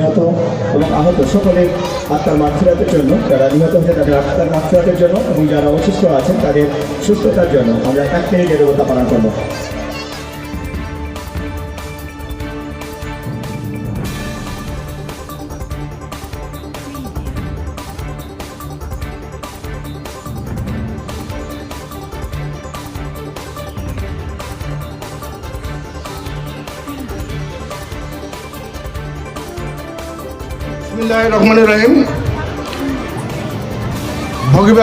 নিহত এবং আহত সকলে আত্মার মাগফিরাতের জন্য, যারা নিহত হয়েছে তাদের আত্মার মাগফিরাতের জন্য এবং যারা অসুস্থ আছেন তাদের সুস্থতার জন্য আমরা এক মিনিট দেবতা পালন করব।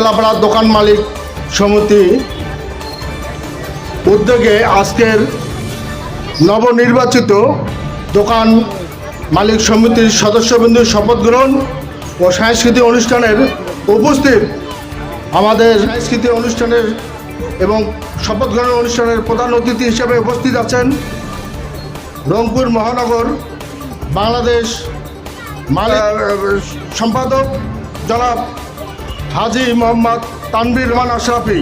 ভগিবেলাপাড়া দোকান মালিক সমিতি উদ্যোগে আজকের নবনির্বাচিত দোকান মালিক সমিতির সদস্যবৃন্দুর শপথ গ্রহণ ও সাংস্কৃতিক অনুষ্ঠানের উপস্থিত আমাদের সাংস্কৃতিক অনুষ্ঠানের এবং শপথ গ্রহণ অনুষ্ঠানের প্রধান অতিথি হিসেবে উপস্থিত আছেন রংপুর মহানগর বাংলাদেশ মালিক সম্পাদক জনাব হাজি মোহাম্মদ তানবির রহমান আশরাফি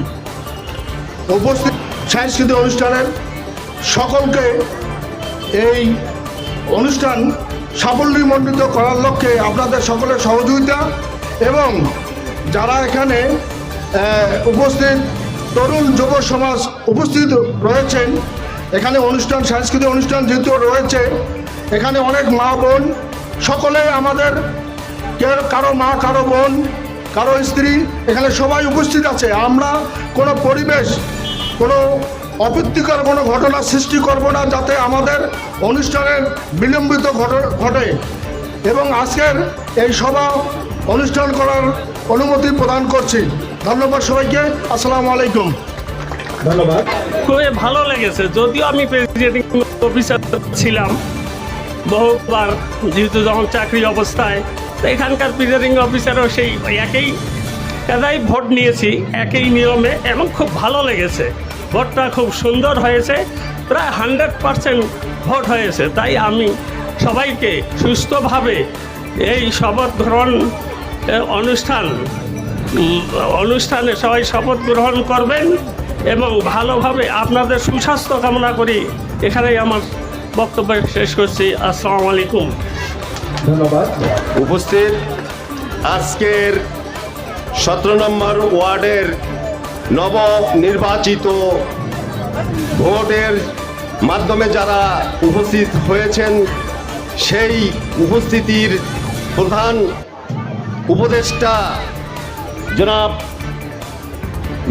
উপস্থিত সাংস্কৃতিক অনুষ্ঠানের সকলকে এই অনুষ্ঠান সাফল্যমণ্ডিত করার লক্ষ্যে আপনাদের সকলের সহযোগিতা এবং যারা এখানে উপস্থিত তরুণ যুব সমাজ উপস্থিত রয়েছেন, এখানে অনুষ্ঠান, সাংস্কৃতিক অনুষ্ঠান যেহেতু রয়েছে, এখানে অনেক মা বোন, সকলে আমাদের কারও মা, কারও বোন কারও স্ত্রী এখানে সবাই উপস্থিত আছে। আমরা কোনো পরিবেশ কোনো অপ্রীতিকর কোনো ঘটনা সৃষ্টি করব না যাতে আমাদের অনুষ্ঠানের বিলম্বিত ঘট- ঘটে। এবং আজকের এই সভা অনুষ্ঠান করার অনুমতি প্রদান করছি। ধন্যবাদ সবাইকে। আসসালামু আলাইকুম। ধন্যবাদ। খুবই ভালো লেগেছে। যদিও আমি প্রেসিডেন্টিং অফিসার ছিলাম বহুবার যেহেতু যখন চাকরি অবস্থায় তো এখানকার প্রিজাইডিং অফিসারও সেই একই কাদাই ভোট নিয়েছি, একই নিয়মে এবং খুব ভালো লেগেছে। ভোটটা খুব সুন্দর হয়েছে, প্রায় হান্ড্রেড পারসেন্ট ভোট হয়েছে। তাই আমি সবাইকে সুস্থভাবে এই শপথ গ্রহণ অনুষ্ঠান অনুষ্ঠানে সবাই শপথ গ্রহণ করবেন এবং ভালোভাবে আপনাদের সুস্বাস্থ্য কামনা করি। এখানেই আমার বক্তব্য শেষ করছি। আসসালামু আলাইকুম। ধন্যবাদ। উপস্থিত আজকের সতেরো নম্বর ওয়ার্ডের নব নির্বাচিত ভোটের মাধ্যমে যারা উপস্থিত হয়েছেন, সেই উপস্থিতির প্রধান উপদেষ্টা জনাব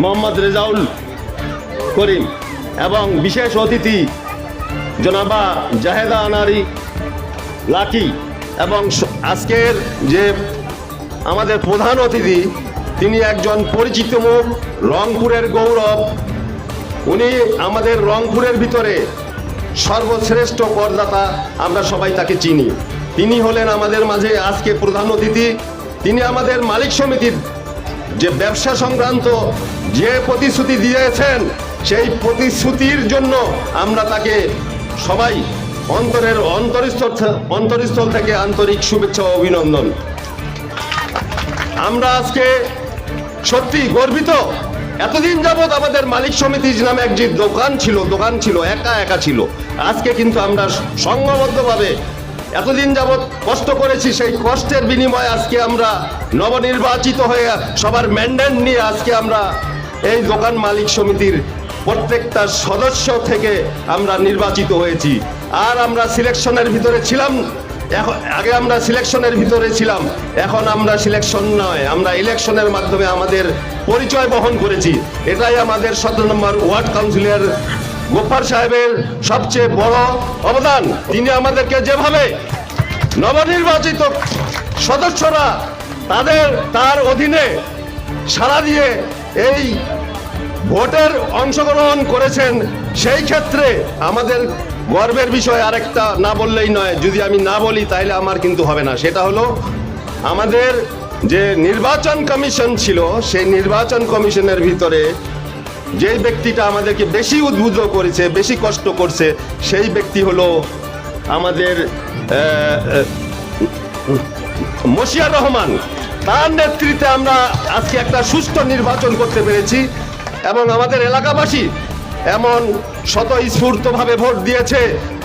মোহাম্মদ রেজাউল করিম এবং বিশেষ অতিথি জনাবা জাহেদা আনারি লাকি এবং আজকের যে আমাদের প্রধান অতিথি, তিনি একজন পরিচিত মুখ, রংপুরের গৌরব। উনি আমাদের রংপুরের ভিতরে সর্বশ্রেষ্ঠ করদাতা, আমরা সবাই তাকে চিনি। তিনি হলেন আমাদের মাঝে আজকে প্রধান অতিথি। তিনি আমাদের মালিক সমিতির যে ব্যবসা সংক্রান্ত যে প্রতিশ্রুতি দিয়েছেন, সেই প্রতিশ্রুতির জন্য আমরা তাকে সবাই অন্তরের অন্তরস্থল অন্তরস্থল থেকে আন্তরিক শুভেচ্ছা অভিনন্দন। আমরা আজকে সত্যি গর্বিত। এতদিন যাবৎ আমাদের মালিক সমিতি নামে এক যে দোকান ছিল দোকান ছিল, একা একা ছিল। আজকে কিন্তু আমরা সংঘবদ্ধভাবে এতদিন যাবৎ কষ্ট করেছি, সেই কষ্টের বিনিময়ে আজকে আমরা নবনির্বাচিত হয়ে সবার ম্যান্ডেট নিয়ে আজকে আমরা এই দোকান মালিক সমিতির প্রত্যেকটা সদস্য থেকে আমরা নির্বাচিত হয়েছি। আর আমরা সিলেকশনের ভিতরে ছিলাম। এখন আগে আমরা সিলেকশনের ভিতরে ছিলাম। এখন আমরা সিলেকশন নয়। আমরা ইলেকশনের মাধ্যমে আমাদের পরিচয় বহন করেছি। এটাই আমাদের সতেরো নম্বর ওয়ার্ড কাউন্সিলর গোপার সাহেবের সবচেয়ে বড় অবদান। তিনি আমাদেরকে যেভাবে নবনির্বাচিত সদস্যরা তাদের তার অধীনে সাড়া দিয়ে এই ভোটের অংশগ্রহণ করেছেন, সেই ক্ষেত্রে আমাদের গর্বের বিষয় আরেকটা না বললেই নয় যদি আমি না বলি তাহলে আমার কিন্তু হবে না। সেটা হলো আমাদের যে নির্বাচন কমিশন ছিল সেই নির্বাচন কমিশনের ভিতরে যেই ব্যক্তিটা আমাদেরকে বেশি উদ্বুদ্ধ করেছে বেশি কষ্ট করছে সেই ব্যক্তি হলো আমাদের আহ, রহমান। তার নেতৃত্বে আমরা আজকে একটা সুষ্ঠু নির্বাচন করতে পেরেছি এবং আমাদের এলাকাবাসী এমন স্বতঃস্ফূর্তভাবে ভোট দিয়েছে।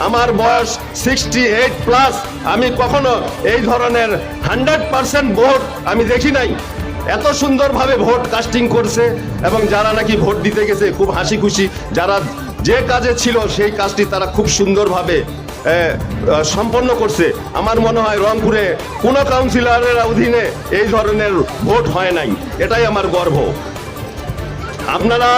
আমার বয়স সিক্সটি এইট প্লাস আমি কখনো এই ধরনের হান্ড্রেড পার্সেন্ট ভোট আমি দেখি নাই। এত সুন্দরভাবে ভোট কাস্টিং করছে এবং যারা নাকি ভোট দিতে গেছে, খুব হাসি খুশি যারা যে কাজে ছিল, সেই কাজটি তারা খুব সুন্দরভাবে সম্পন্ন করছে। আমার মনে হয় রংপুরে কোনো কাউন্সিলরের অধীনে এই ধরনের ভোট হয় নাই। এটাই আমার গর্ব। আপনারা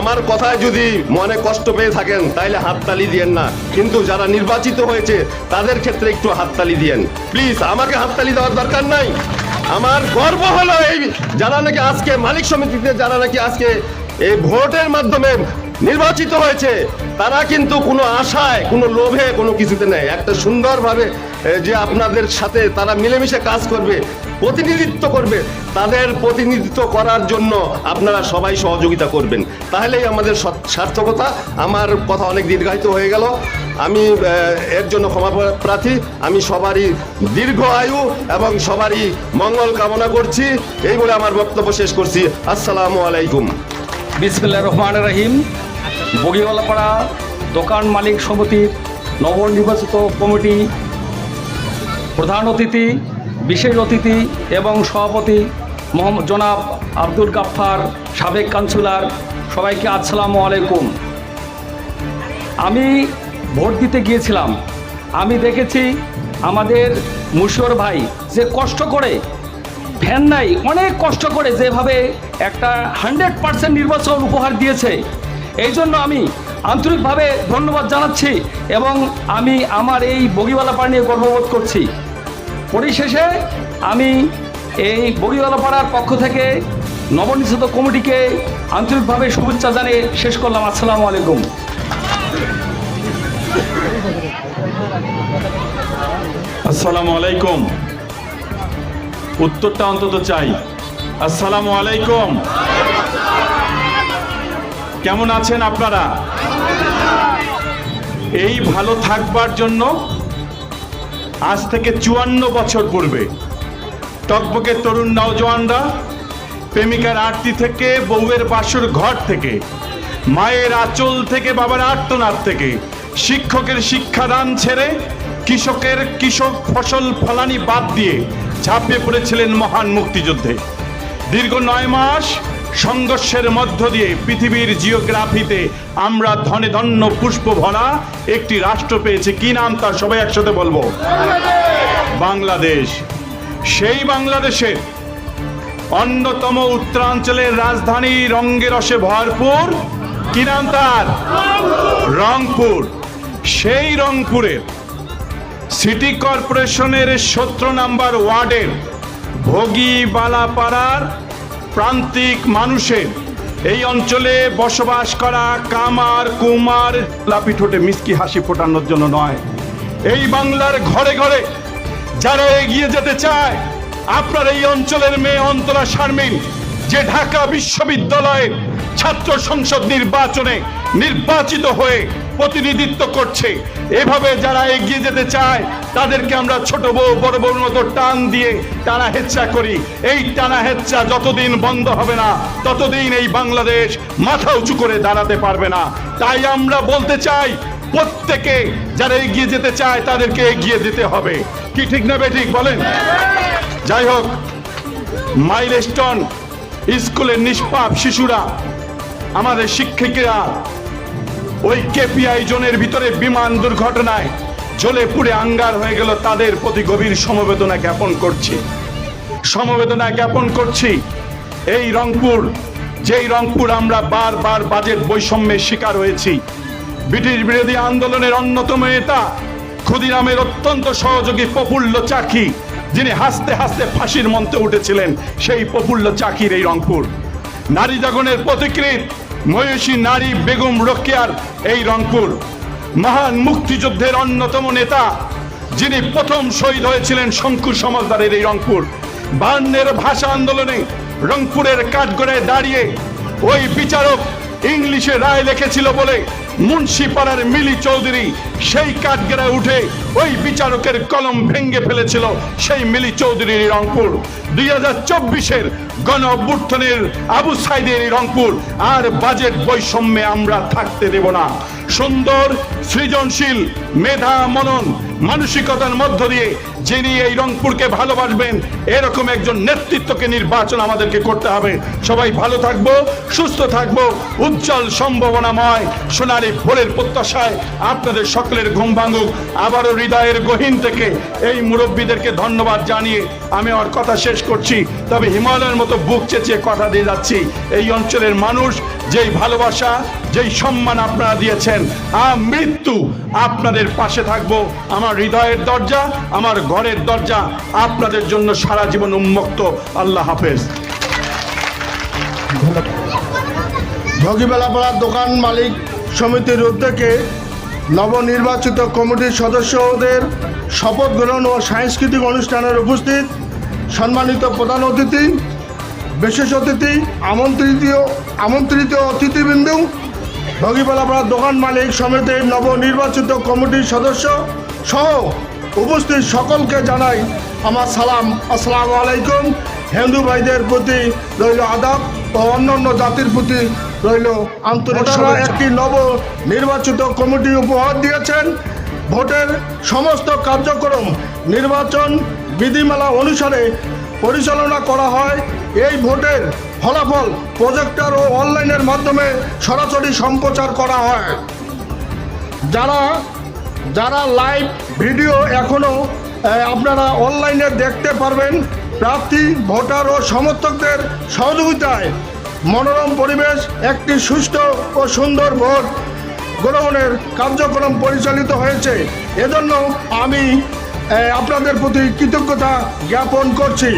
আমার কথায় যদি মনে কষ্ট পেয়ে থাকেন, তাইলে হাততালি দিয়েন না। কিন্তু যারা নির্বাচিত হয়েছে, তাদের ক্ষেত্রে একটু হাততালি দিয়েন। প্লিজ আমাকে হাততালি দেওয়ার দরকার নাই। আমার গর্ব হলো এই যারা নাকি আজকে মালিক সমিতিতে, যারা নাকি আজকে এই ভোটের মাধ্যমে নির্বাচিত হয়েছে, তারা কিন্তু কোনো আশায়, কোনো লোভে কোনো কিছুতে নেই। একটা সুন্দরভাবে যে আপনাদের সাথে তারা মিলেমিশে কাজ করবে প্রতিনিধিত্ব করবে। তাদের প্রতিনিধিত্ব করার জন্য আপনারা সবাই সহযোগিতা করবেন। তাহলেই আমাদের সার্থকতা। আমার কথা অনেক দীর্ঘায়িত হয়ে গেল। আমি এর জন্য ক্ষমা প্রার্থী। আমি সবারই দীর্ঘ আয়ু এবং সবারই মঙ্গল কামনা করছি। এই বলে আমার বক্তব্য শেষ করছি। আসসালামু আলাইকুম। বিসমিল্লা রহমান রহিম। বগিওয়ালাপাড়া দোকান মালিক সমিতির নবনির্বাচিত কমিটি প্রধান অতিথি বিশেষ অতিথি এবং সভাপতি মোহাম্মদ জনাব আব্দুল গাফফার, সাবেক কাউন্সিলর, সবাইকে আসসালামু আলাইকুম। আমি ভোট দিতে গিয়েছিলাম। আমি দেখেছি আমাদের মুশিয়র ভাই যে কষ্ট করে, ফ্যান নাই, অনেক কষ্ট করে যেভাবে একটা হান্ড্রেড পার্সেন্ট নির্বাচন উপহার দিয়েছে। এই জন্য আমি আন্তরিকভাবে ধন্যবাদ জানাচ্ছি এবং আমি আমার এই বগিওয়ালা পাড়া নিয়ে গর্ববোধ করছি। পরিশেষে আমি এই বগিওয়ালা পাড়ার পক্ষ থেকে নবনির্বাচিত কমিটিকে আন্তরিকভাবে শুভেচ্ছা জানিয়ে শেষ করলাম। আসসালামু আলাইকুম। আসসালামু আলাইকুম। উত্তরটা অন্তত চাই। আসসালামু আলাইকুম। কেমন আছেন আপনারা? এই ভালো থাকবার জন্য আজ থেকে চুয়ান্ন বছর পূর্বে। টকবকে তরুণ নওজওয়ানরা প্রেমিকার আরতি থেকে, বউয়ের বাসুর ঘর থেকে, মায়ের আঁচল থেকে, বাবার আর্তনাদ থেকে, শিক্ষকের শিক্ষাদান ছেড়ে কৃষকের কৃষক ফসল ফলানি বাদ দিয়ে ঝাঁপিয়ে পড়েছিলেন মহান মুক্তিযুদ্ধে। দীর্ঘ নয় মাস সংঘর্ষের মধ্য দিয়ে পৃথিবীর জিওগ্রাফিতে আমরা ধনে ধন্য পুষ্প ভরা একটি রাষ্ট্র পেয়েছি। কি নাম তার? সবাই একসাথে বলব। বাংলাদেশ। সেই বাংলাদেশের অন্যতম উত্তরাঞ্চলের রাজধানী রঙ্গে রসে ভরপুর। কি নাম তার? রংপুর। সেই রংপুরের সিটি কর্পোরেশনের সতেরো নাম্বার ওয়ার্ডের ভোগী বালাপাড়ার প্রান্তিক মানুষের এই অঞ্চলে বসবাস করা কামার, কুমার, লাপি ঠোঁটে মিষ্টি হাসি ফোটানোর জন্য নয়। এই বাংলার ঘরে ঘরে যারা এগিয়ে যেতে চায়, আপনার এই অঞ্চলের মেয়ে অন্তরা শারমিন, যে ঢাকা বিশ্ববিদ্যালয়ে ছাত্র সংসদ নির্বাচনে নির্বাচিত হয়ে প্রতিনিধিত্ব করছে। এভাবে যারা এগিয়ে যেতে চায়, তাদেরকে আমরা ছোট বউ, বড় বউর মতো টান দিয়ে টানা হেচ্ছা করি। এই টানা হেচ্ছা যতদিন বন্ধ হবে না, ততদিন এই বাংলাদেশ মাথা উঁচু করে দাঁড়াতে পারবে না। তাই আমরা বলতে চাই, প্রত্যেকে যারা এগিয়ে যেতে চায়, তাদেরকে এগিয়ে যেতে হবে। কি ঠিক না বেঠিক বলেন? যাই হোক মাইলস্টোন স্কুলের নিষ্পাপ শিশুরা, আমাদের শিক্ষিকেরা ওই কেপিআই জোনের ভিতরে বিমান দুর্ঘটনায় জ্বলে পুড়ে আঙ্গার হয়ে গেল তাদের প্রতি গভীর সমবেদনা জ্ঞাপন করছি। সমবেদনা জ্ঞাপন করছি, এই রংপুর, যেই রংপুর আমরা বারবার বাজেট বৈষম্যের শিকার হয়েছি। ব্রিটিশ বিরোধী আন্দোলনের অন্যতম নেতা, ক্ষুদিরামের অত্যন্ত সহযোগী প্রফুল্ল চাকি, যিনি হাসতে হাসতে ফাঁসির মঞ্চে উঠেছিলেন, সেই প্রফুল্ল চাকির এই রংপুর। নারী জাগরণের প্রতিকৃত ময়ূষী নারী বেগম রোকেয়ার এই রংপুর। মহান মুক্তিযুদ্ধের অন্যতম নেতা, যিনি প্রথম শহীদ হয়েছিলেন শঙ্কু সমাজদারের এই রংপুর। বান্নের ভাষা আন্দোলনে রংপুরের কাঠগড়ায় দাঁড়িয়ে ওই বিচারক ইংলিশে রায় লিখেছিল বলে মুন্সিপাড়ার মিলি চৌধুরী সেই কাঠগেরা উঠে ওই বিচারকের কলম ভেঙে ফেলেছিল সেই মিলি চৌধুরীর রংপুর। দুই হাজার চব্বিশের গণ অভ্যুত্থানের আবু সাইদের রংপুর। আর বাজেট বৈষম্যে আমরা থাকতে দেব না। সুন্দর, সৃজনশীল, মেধা, মনন, মানসিকতার মধ্য দিয়ে যিনি এই রংপুরকে ভালোবাসবেন, এরকম একজন নেতৃত্বকে নির্বাচন আমাদেরকে করতে হবে। সবাই ভালো থাকব, সুস্থ থাকব, উজ্জ্বল সম্ভাবনাময়, সোনালী ভোরের প্রত্যাশায় আপনাদের সকলের ঘুম ভাঙুক। আবারও হৃদয়ের গহীন থেকে এই মুরব্বীদেরকে ধন্যবাদ জানিয়ে আমি আমার কথা শেষ করছি। তবে হিমালয়ের মতো বুক চেঁচিয়ে কথা দিয়ে যাচ্ছি। এই অঞ্চলের মানুষ যেই ভালোবাসা, যেই সম্মান আপনারা দিয়েছেন মৃত্যু আপনাদের পাশে থাকব। আমার হৃদয়ের দরজা, আমার ঘরের দরজা আপনাদের জন্য সারা জীবন উন্মুক্ত। আল্লাহ হাফেজ। ভগিবেলাপাড়ার দোকান মালিক সমিতির উদ্যোগে নবনির্বাচিত কমিটির সদস্যদের শপথ গ্রহণ ও সাংস্কৃতিক অনুষ্ঠানের উপস্থিত সম্মানিত প্রধান অতিথি বিশেষ অতিথি আমন্ত্রিত আমন্ত্রিত অতিথিবৃন্দ ভগিবেলাপাড়ার দোকান মালিক সমিতির নবনির্বাচিত কমিটির সদস্য সহ উপস্থিত সকলকে জানাই আমার সালাম। আসসালামু আলাইকুম। হিন্দু ভাইদের প্রতি রইল আদাব ও অন্যান্য জাতির প্রতি রইল আন্তরিক। একটি নব নির্বাচিত কমিটি উপহার দিয়েছেন। ভোটের সমস্ত কার্যক্রম নির্বাচন বিধিমালা অনুসারে পরিচালনা করা হয়। এই ভোটের ফলাফল প্রজেক্টর ও অনলাইনের মাধ্যমে সরাসরি সম্প্রচার করা হয়। যারা যারা লাইভ ভিডিও এখনও আপনারা অনলাইনে দেখতে পারবেন, প্রার্থী, ভোটার ও সমর্থকদের সহযোগিতায় মনোরম পরিবেশ, একটি সুষ্ঠু ও সুন্দর ভোট গ্রহণের কার্যক্রম পরিচালিত হয়েছে। এজন্য আমি আপনাদের প্রতি কৃতজ্ঞতা জ্ঞাপন করছি।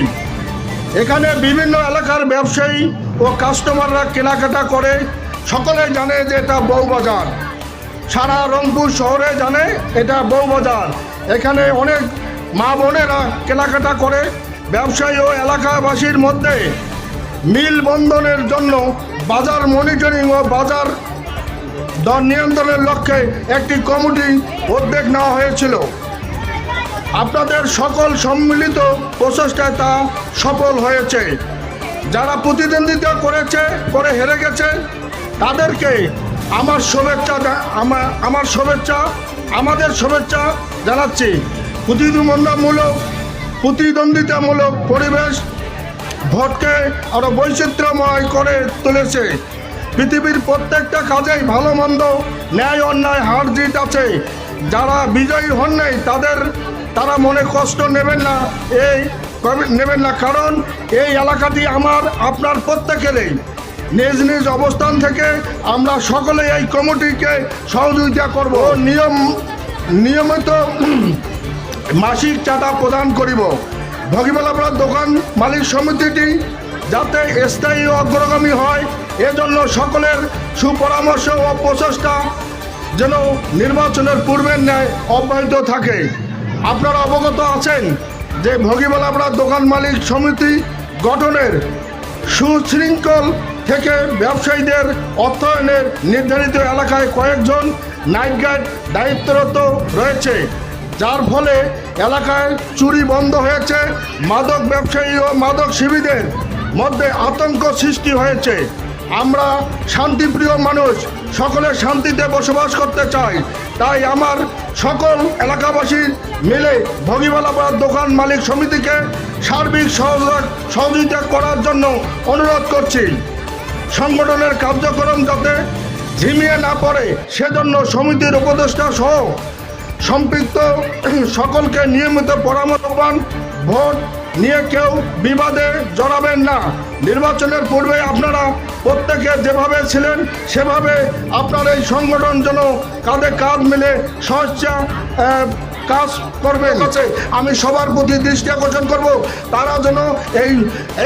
এখানে বিভিন্ন এলাকার ব্যবসায়ী ও কাস্টমাররা কেনাকাটা করে। সকলে জানে যে এটা বউবাজার। সারা রংপুর শহরে জানে এটা বউবাজার। এখানে অনেক মা বোনেরা কেনাকাটা করে। ব্যবসায়ী ও এলাকাবাসীর মধ্যে মিল বন্ধনের জন্য বাজার মনিটরিং ও বাজার দর নিয়ন্ত্রণের লক্ষ্যে একটি কমিটি উদ্যোগ নেওয়া হয়েছিল। আপনাদের সকল সম্মিলিত প্রচেষ্টায় তা সফল হয়েছে। যারা প্রতিদ্বন্দ্বিতা করেছে, করে হেরে গেছে, তাদেরকে আমার শুভেচ্ছা আমার আমার শুভেচ্ছা, আমাদের শুভেচ্ছা জানাচ্ছি। প্রতিদ্বন্দ্বিতামূলক প্রতিদ্বন্দ্বিতামূলক পরিবেশ ভোটকে আরও বৈচিত্র্যময় করে তুলেছে। পৃথিবীর প্রত্যেকটা কাজেই ভালো মন্দ ন্যায় অন্যায় হার জিত আছে। যারা বিজয়ী হন নাই, তাদের তারা মনে কষ্ট নেবেন না, এই নেবেন না, কারণ এই এলাকাটি আমার, আপনার প্রত্যেকেরই। নিজ নিজ অবস্থান থেকে আমরা সকলে এই কমিটিকে সহযোগিতা করব। নিয়ম, নিয়মিত মাসিক চাঁদা প্রদান করিব। ভগিবেলাপাড়ার দোকান মালিক সমিতিটি যাতে স্থায়ী অগ্রগামী হয়, এজন্য সকলের সুপরামর্শ ও প্রচেষ্টা যেন নির্বাচনের পূর্বের ন্যায় অব্যাহত থাকে। আপনারা অবগত আছেন যে ভগিবেলাপাড়ার দোকান মালিক সমিতি গঠনের সুশৃঙ্খল থেকে ব্যবসায়ীদের অর্থায়নের নির্ধারিত এলাকায় কয়েকজন নাইট গার্ড দায়িত্বরত রয়েছে, যার ফলে এলাকায় চুরি বন্ধ হয়েছে, মাদক ব্যবসায়ী ও মাদক শিবিদের মধ্যে আতঙ্ক সৃষ্টি হয়েছে। আমরা শান্তিপ্রিয় মানুষ সকলে শান্তিতে বসবাস করতে চাই। তাই আমার সকল এলাকাবাসী মিলে ভগিবালাপাড়ার দোকান মালিক সমিতিকে সার্বিক সহযোগ সহযোগিতা করার জন্য অনুরোধ করছি। সংগঠনের কার্যক্রম যাতে ঝিমিয়ে না পড়ে, সেজন্য সমিতির উপদেষ্টা সহ সম্পৃক্ত সকলকে নিয়মিত পরামর্শবান ভোট নিয়ে কেউ বিবাদে জড়াবেন না। নির্বাচনের পূর্বে আপনারা প্রত্যেকে যেভাবে ছিলেন সেভাবে আপনার এই সংগঠন যেন কাঁধে কাঁধ মিলে সহজা কাজ করবে। আছে আমি সবার প্রতি দৃষ্টি আকর্ষণ করব। তারা যেন এই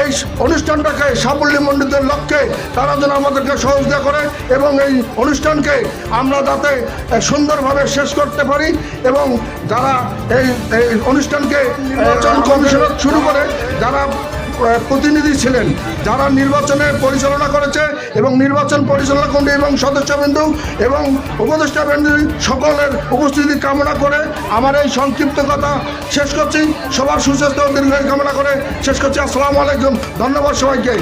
এই অনুষ্ঠানটাকে সাফল্যমণ্ডিতের লক্ষ্যে তারা যেন আমাদেরকে সহযোগিতা করে এবং এই অনুষ্ঠানকে আমরা যাতে সুন্দরভাবে শেষ করতে পারি এবং যারা এই এই অনুষ্ঠানকে নির্বাচন কমিশনার শুরু করে যারা প্রতিনিধি ছিলেন, যারা নির্বাচনে পরিচালনা করেছে এবং নির্বাচন পরিচালনা কমিটি এবং সদস্যবৃন্দ এবং উপদেষ্টাবৃন্দ সকলের উপস্থিতি কামনা করে আমার এই সংক্ষিপ্ত কথা শেষ করছি। সবার সুস্বাস্থ্য দীর্ঘ কামনা করে শেষ করছি। আসসালামু আলাইকুম। ধন্যবাদ সবাইকে।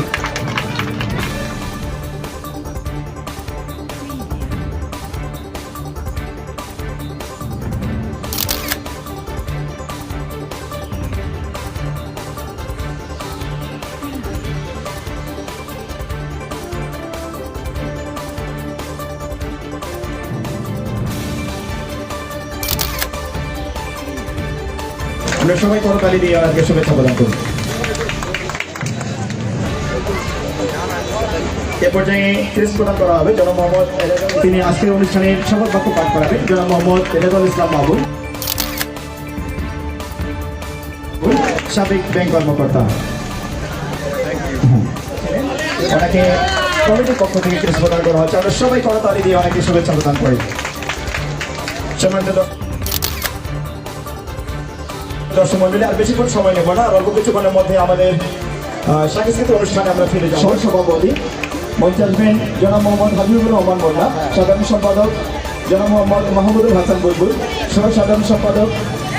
আমরা সবাই করতালি দিয়ে আজকে শুভেচ্ছা প্রদান করুন এ পর্যায়ে ক্রেস প্রদান করা হবে জনাব মোহাম্মদ তিনি আজকের অনুষ্ঠানে শপথ বাক্য পাঠ করাবেন। জনাব মোহাম্মদ এজাজুল ইসলাম মাহবুব সাবেক ব্যাংক কর্মকর্তা। ওনাকে কমিটির পক্ষ থেকে ক্রেস প্রদান করা হচ্ছে। আমরা সবাই করতালি দিয়ে অনেকে শুভেচ্ছা প্রদান করি। সম্মানিত দর্শক- মন্ডলী, আর বেশিক্ষণ সময় নেব না, আর অল্প কিছুক্ষণের মধ্যে আমাদের সাংস্কৃতিক অনুষ্ঠানে আমরা ফিরে যাব। সভাপতি মঞ্চে আসবেন জনাব মোহাম্মদ হাবিবুর রহমান মোল্লা সাধারণ সম্পাদক জনাব মোহাম্মদ মাহমুদুল হাসান বুলবুল সহ সাধারণ সম্পাদক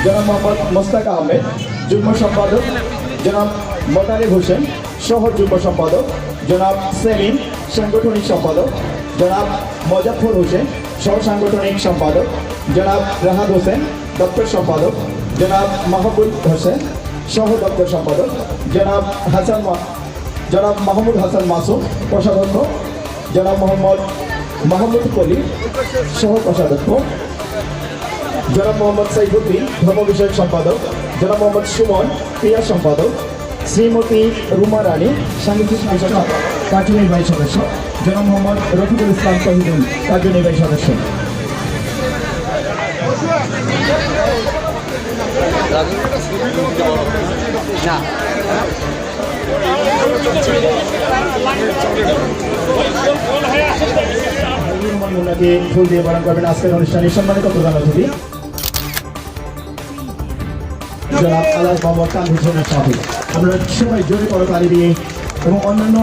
জনাব মোহাম্মদ মোস্তাক আহমেদ, যুগ্ম সম্পাদক জনাব মোতারিফ হোসেন, সহ যুগ্ম সম্পাদক জনাব সেলিম সাংগঠনিক সম্পাদক জনাব মজাফর হোসেন সহ সাংগঠনিক সম্পাদক জনাব রাহাত হোসেন, দপ্তর সম্পাদক জনাব মাহবুব হোসেন, সহ দপ্তর সম্পাদক। জনাব হাসান জনাব মাহমুদ হাসান মাসুম, কোষাধ্যক্ষ। জনাব মোহাম্মদ মাহমুদ কলি, সহ কোষাধ্যক্ষ। জনাব মোহাম্মদ সাইফুদ্দিন, ধর্ম বিষয়ক সম্পাদক। জনাব মোহাম্মদ সুমন ক্রিয়া সম্পাদক। শ্রীমতী রুমা রানী সাংগীতিক বিষয়ক কার্যনির্বাহী সদস্য। জনাব মোহাম্মদ রফিকুল ইসলাম তহিদুল কার্যনির্বাহী সদস্য। রহমান মুন্নাকে ফুল দিয়ে বরণ করবেন আজকের অনুষ্ঠানে সম্মানিত প্রধান অতিথি জনাব আলাস মোহাম্মদ আমরা সবাই জোরে করতালি দিয়ে এবং অন্যান্য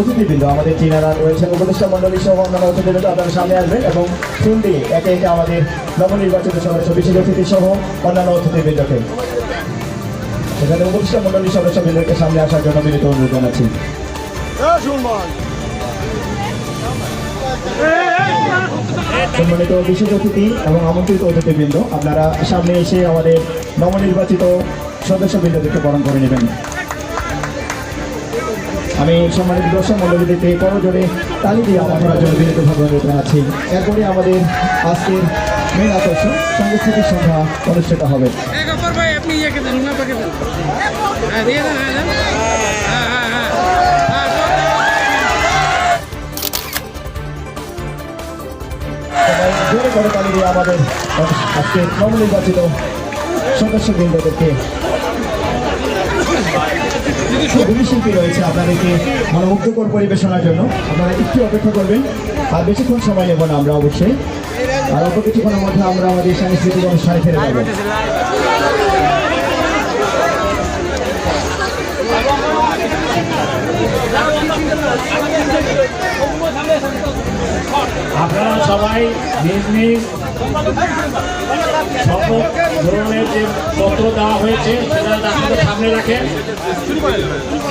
অতিথিবৃন্দ, আমাদের যিনারা রয়েছেন, উপদেষ্টা মন্ডলী সহ অন্যান্য অতিথিবৃন্দ আপনারা সামনে আসবেন এবং ফুল দিয়ে একে একে আমাদের নবনির্বাচিত সদস্য, বিশেষ অতিথি সহ অন্যান্য অতিথিবৃন্দকে। সেখানে উপদেষ্টা মন্ডলী সদস্যবৃন্দকে সামনে আসার জন্য বিনীত অনুরোধ জানাচ্ছি। সম্মানিত বিশেষ অতিথি এবং আমন্ত্রিত অতিথিবৃন্দ, আপনারা সামনে এসে আমাদের নবনির্বাচিত সদস্যবৃন্দদেরকে বরণ করে নেবেন। আমি সম্মানিত দর্শক মন্ডলীদেরকে করজোরে তালি দিয়ে আমার জন্য বিনীতভাবে অনুরোধ জানাচ্ছি এরপরে আমাদের আজকের মেন আকর্ষণ সাংস্কৃতিক সন্ধ্যা অনুষ্ঠিত হবে। আপনি ইয়ে দেন দেন। হ্যাঁ দিয়ে দেন হ্যাঁ হ্যাঁ সবাই জোরে করে তালি দিয়ে আমাদের আজকে নবনির্বাচিত সদস্যবৃন্দদেরকে ভূমি শিল্পী রয়েছে, আপনাদেরকে মনোমুগ্ধকর পরিবেশনার জন্য আপনারা একটু অপেক্ষা করবেন। আর বেশিক্ষণ সময় নেব না আমরা অবশ্যই। আর অল্প কিছুক্ষণের মধ্যে আমরা আমাদের সাংস্কৃতিক অনুষ্ঠানে ফিরে যাব। আপনারা সবাই নিজ নিজ শপথ গ্রহণের যে পত্র দেওয়া হয়েছে সেটা আপনাদের সামনে রাখেন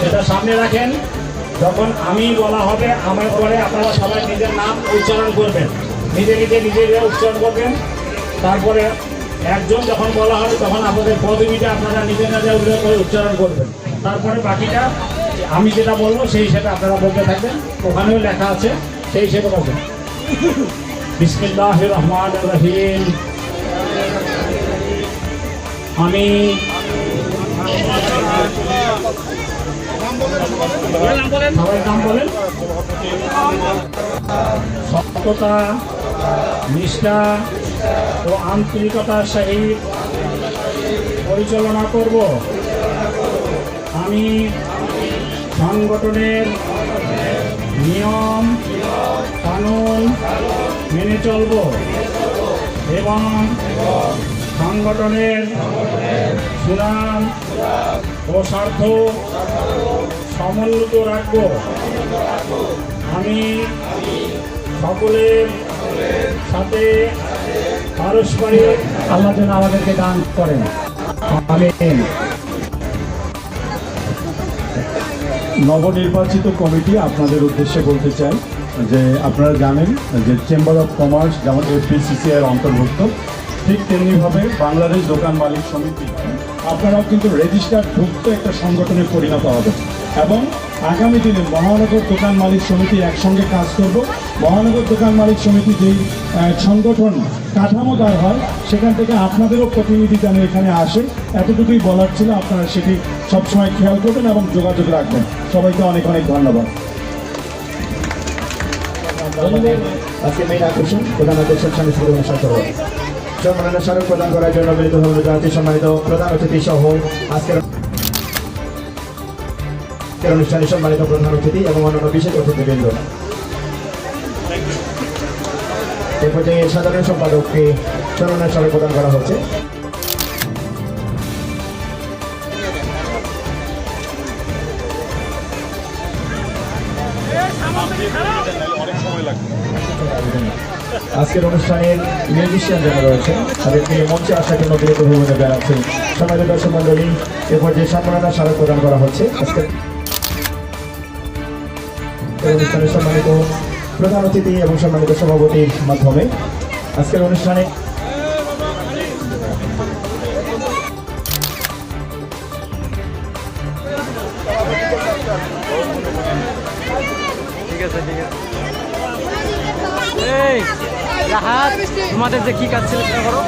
সেটা সামনে রাখেন যখন আমি বলা হবে আমার পরে আপনারা সবাই নিজের নাম উচ্চারণ করবেন নিজে নিজে নিজেরা উচ্চারণ করবেন তারপরে একজন যখন বলা হবে তখন আপনাদের পদবিটা আপনারা নিজে নিজে উল্লেখ করে উচ্চারণ করবেন তারপরে বাকিটা আমি যেটা বলব সেই হিসেবে আপনারা বলতে থাকবেন ওখানেও লেখা আছে সেই হিসেবে বলবেন বিসমিল্লাহ রহমান রহিম আমি সত্যতা নিষ্ঠা ও আন্তরিকতার সহিত পরিচালনা করব। আমি সংগঠনের নিয়ম, কানুন মেনে চলব এবং সংগঠনের সুনাম ও স্বার্থ সমুন্নত রাখব। আমি সকলের সাথে পারস্পরিক আল্লাহ আমাদেরকে দান করেন। নবনির্বাচিত কমিটি আপনাদের উদ্দেশ্যে বলতে চাই যে আপনারা জানেন যে চেম্বার অফ কমার্স যেমন এফপিসিসিআই অন্তর্ভুক্ত, ঠিক তেমনিভাবে বাংলাদেশ দোকান মালিক সমিতি, আপনারাও কিন্তু রেজিস্টার ভুক্ত একটা সংগঠনে পরিণত হবে এবং আগামী দিনে মহানগর দোকান মালিক সমিতি একসঙ্গে কাজ করব। মহানগর দোকান মালিক সমিতি যেই সংগঠন কাঠামো দেওয়া হয়, সেখান থেকে আপনাদেরও প্রতিনিধি যেন এখানে আসে। এতটুকুই বলার ছিল, আপনারা সেটি সবসময় খেয়াল করবেন এবং যোগাযোগ রাখবেন। সবাইকে অনেক অনেক ধন্যবাদ। আজকে মেইন আকর্ষণ, প্রধান সাংস্কৃতিক অনুষ্ঠান সহ সম্মাননা স্মারক প্রদান করার জন্য মিলিত হল জাতি সম্মানিত প্রধান অতিথি সহ আজকের আজকের অনুষ্ঠানে সম্মানিত প্রধান অতিথি এবং অন্যান্য বিশেষ অতিথিবৃন্দ। এ পর্যায়ে সাধারণ সম্পাদককে সম্মাননা স্মারক প্রদান করা হচ্ছে। আজকের অনুষ্ঠানের মিউজিশিয়ান যারা রয়েছে তাদেরকে মঞ্চে আসার জন্য বিরত ভূমিকা জানাচ্ছি সমাজের দর্শক মন্ডলী এরপর যে সম্মাননা স্মারক প্রদান করা হচ্ছে। আজকের এই অনুষ্ঠানে সম্মানিত প্রধান অতিথি এবং সম্মানিত সভাপতির মাধ্যমে আজকের অনুষ্ঠানে এই, রাহাত, তোমাদের যে কি কাজ ছিল সেটা করো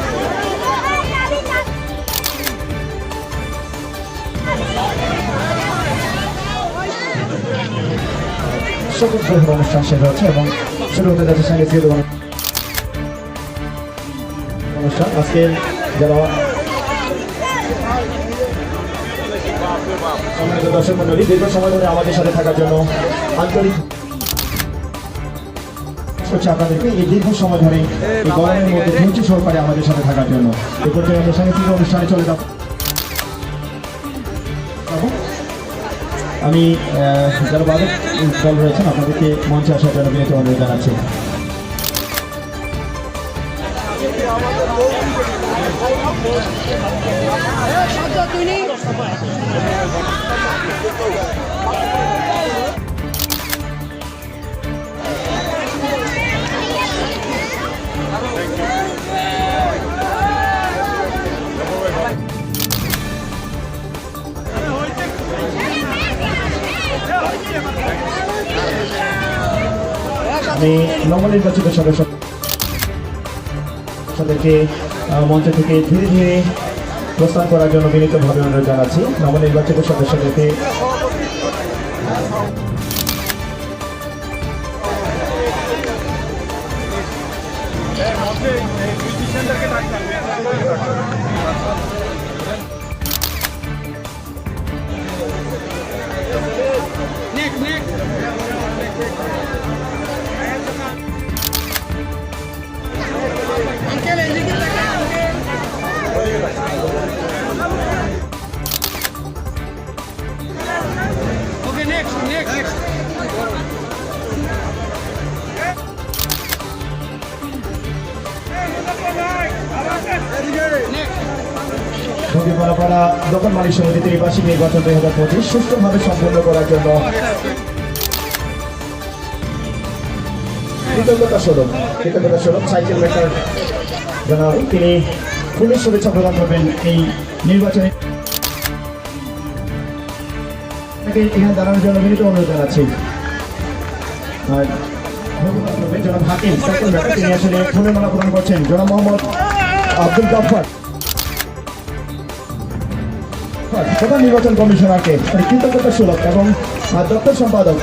অনুষ্ঠান শেষ হচ্ছে এবং শুরু হতে যাচ্ছে অনুষ্ঠান। আজকে সম্মানিত দর্শক মন্ডলী, দীর্ঘ সময় ধরে আমাদের সাথে থাকার জন্য আন্তরিক আপনাদেরকে। এই দীর্ঘ সময় ধরে এই গরমের মধ্যে ধৈর্য সহকারে আমাদের সাথে থাকার জন্য। এ পর্যায়ে আমরা সাংস্কৃতিক অনুষ্ঠানে চলে যাব। আমি যারা বাদক দল রয়েছেন আপনাদেরকে মঞ্চে আসার জন্য বিনীত অনুরোধ জানাচ্ছি। আমি নবনির্বাচিত সদস্য। সদস্যদেরকে মঞ্চ থেকে ধীরে ধীরে প্রস্থান করার জন্য বিনীতভাবে অনুরোধ জানাচ্ছি। নবনির্বাচিত সদস্যদেরকে দোকান মালিক সমিতি ত্রিবার্ষিক নির্বাচন দুই হাজার পঁচিশ সুষ্ঠুভাবে সম্পন্ন করার জন্য কৃতজ্ঞতা স্বরূপ কৃতজ্ঞতা স্বরূপ সাইকেল মেকার জানাই তিনি ফুলের শুভেচ্ছা প্রদান করবেন এই নির্বাচনে। এখানে দাঁড়ানোর জন্য বিনীত অনুরোধ জানাচ্ছি। আর জনাব হাকিম, সাইকেল মেকার, তিনি আসলে ফুলের মালা প্রদান করছেন। জনাব মোহাম্মদ আব্দুল গাফার প্রধান নির্বাচন কমিশনারকে মানে কৃতজ্ঞতা সুলভ এবং দপ্তর সম্পাদক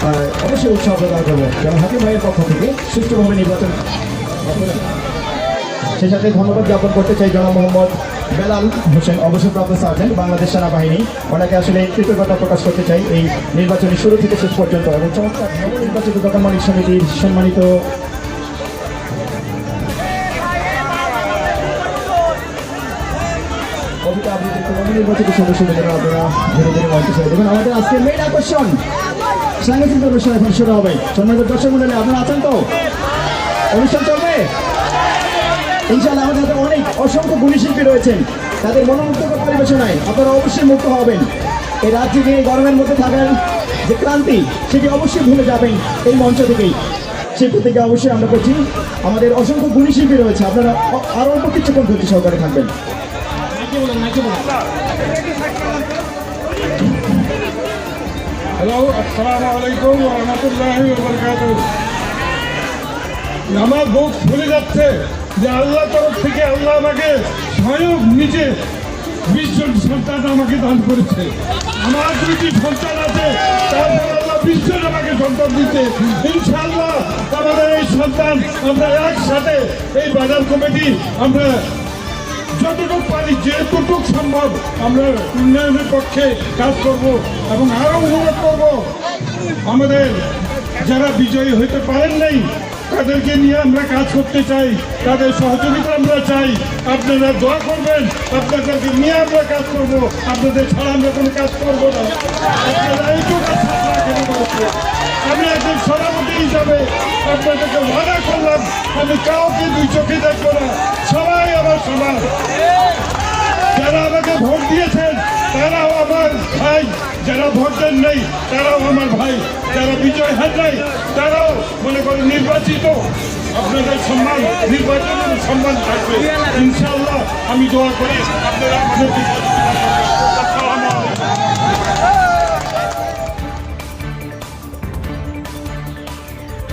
আহ, অবশ্যই উৎসাহ প্রদান করব। যেমন হাকিম ভাইয়ের পক্ষ থেকে সুষ্ঠুভাবে নির্বাচন সেই সাথে ধন্যবাদ জ্ঞাপন করতে চাই জনাব মোহাম্মদ বেলাল হোসেন, অবসরপ্রাপ্ত সার্জেন্ট, বাংলাদেশ সেনাবাহিনী। ওনাকে আসলে কৃতজ্ঞতা প্রকাশ করতে চাই এই নির্বাচনের শুরু থেকে শেষ পর্যন্ত। এবং চমৎকার নির্বাচিত দোকান মালিক সমিতির সম্মানিত কবিতা আবৃত্তি আপনারা আছেন তো? অনুষ্ঠান চলবে? ইনশাআল্লাহ আমাদের হাতে অনেক অসংখ্য গুণী শিল্পী রয়েছেন। তাদের মনোমুগ্ধকর পরিবেশনায় আপনারা অবশ্যই মুক্ত হবেন। এই রাত এই গরমের মধ্যে থাকার যে ক্রান্তি সেটি অবশ্যই ভুলে যাবেন এই মঞ্চ থেকেই। সে প্রতিজ্ঞা অবশ্যই আমরা করছি। আমাদের অসংখ্য গুণী শিল্পী রয়েছে। আপনারা অ- আরও অল্প কিছুক্ষণ ধৈর্য সহকারে থাকবেন। হ্যালো আসসালামু রহমতুল্লাহ আমার বুক ফুলে যাচ্ছে। যে আল্লাহ তরফ থেকে আল্লাহ আমাকে স্বয়ং নিজে বিশ জন সন্তান আমাকে দান করেছে। আমার দুইটি সন্তান আছে, তারপর আল্লাহ বিশ জন আমাকে সন্তান দিতে ইনশাআল্লাহ আমাদের এই সন্তান আমরা একসাথে এই বাজার কমিটি আমরা যতটুকু পারি, যেটুকু সম্ভব আমরা উন্নয়নের পক্ষে কাজ করব এবং আরও অনুরোধ করব। আমাদের যারা বিজয়ী হইতে পারেন নাই তাদেরকে নিয়ে আমরা কাজ করতে চাই, তাদের সহযোগিতা আমরা চাই। আপনারা দোয়া করবেন, আপনাদেরকে নিয়ে আমরা কাজ করব, আপনাদের ছাড়া আমরা কোনো কাজ করব না। আপনারা এইটুকু আমি একজন সভাপতি হিসাবে আপনাদেরকে ওয়াদা করলাম, আমি কাউকে দুই চোখে দেখব না। সবাই আমার সমান। যারা আমাকে ভোট দিয়েছেন তারাও আমার ভাই, যারা ভোট দেন নাই, তারাও আমার ভাই, যারা বিজয় হার নাই তারাও মনে করেন নির্বাচিত। আপনাদের সম্মান, নির্বাচনের সম্মান থাকবে। ইনশাআল্লাহ, আমি দোয়া করি আপনারা আমাদের